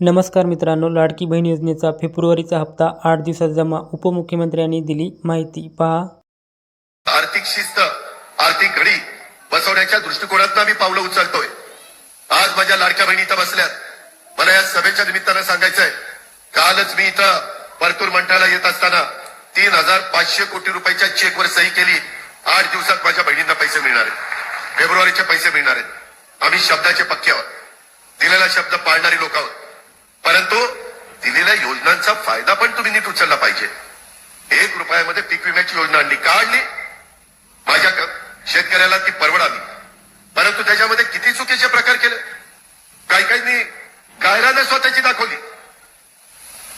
नमस्कार मित्रांनो लाडकी बहीण योजनेचा फेब्रुवारीचा हप्ता आठ दिवसात जमा उपमुख्यमंत्र्यांनी दिली माहिती. पहा. आर्थिक शिस्त आर्थिक घडी बसवण्याच्या दृष्टिकोनातून आम्ही पावलं उचलतोय. आज माझ्या लाडक्या बहिणी इथं बसल्यात. मला या सभेच्या निमित्तानं सांगायचंय कालच मी इथं परतूर मंडळाला येत असताना तीन हजार पाचशे कोटी रुपयाच्या चेकवर सही केली. आठ दिवसात माझ्या बहिणींना पैसे मिळणार आहेत. फेब्रुवारीचे पैसे मिळणार आहेत. आम्ही शब्दाचे पक्के आहोत. दिलेला शब्द पाळणारी लोक आहोत. परंतु दिलेल्या योजनांचा फायदा पण तुम्ही नीट उचलला पाहिजे. एक रुपयामध्ये पीक विम्याची योजना आणली का आणली माझ्या शेतकऱ्याला ती परवडावी. परंतु त्याच्यामध्ये किती चुकीचे प्रकार केले? काही काहींनी गायरानं स्वतःची दाखवली.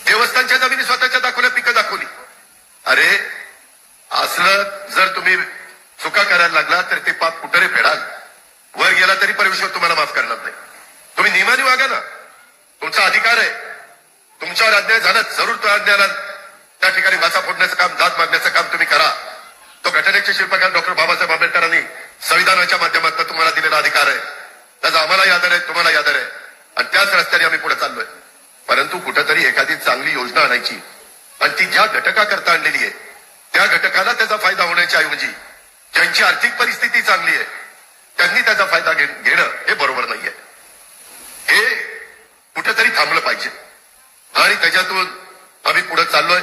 देवस्थानच्या जमिनी स्वतःच्या दाखवल्या पिकं दाखवली. अरे असलं जर तुम्ही चुका करायला लागला तर ते पाप कुठे फेडाल? वर गेला तरी परमेश्वर तुम्हाला माफ करणार नाही. तुम्ही नियमाने वागा ना. तुमचा अधिकार आहे. तुमच्यावर अन्याय झाला जरूर तो अन्यायाला त्या ठिकाणी वाचा फोडण्याचं काम दात मागण्याचं काम तुम्ही करा. तो घटनेचे शिल्पकार डॉक्टर बाबासाहेब आंबेडकरांनी संविधानाच्या माध्यमातून तुम्हाला दिलेला अधिकार आहे. त्याचा आम्हाला यादर आहे तुम्हाला यादर आहे. आणि त्याच रस्त्याने आम्ही पुढे चाललोय. परंतु कुठेतरी एखादी चांगली योजना आणायची. आणि ती ज्या घटकाकरता आणलेली आहे त्या घटकाला त्याचा फायदा होण्याच्या ऐवजी ज्यांची आर्थिक परिस्थिती चांगली आहे त्यांनी त्याचा फायदा घेणं हे बरोबर नाही. तरी थांबलं पाहिजे. आणि त्याच्यातून आम्ही पुढे चाललोय.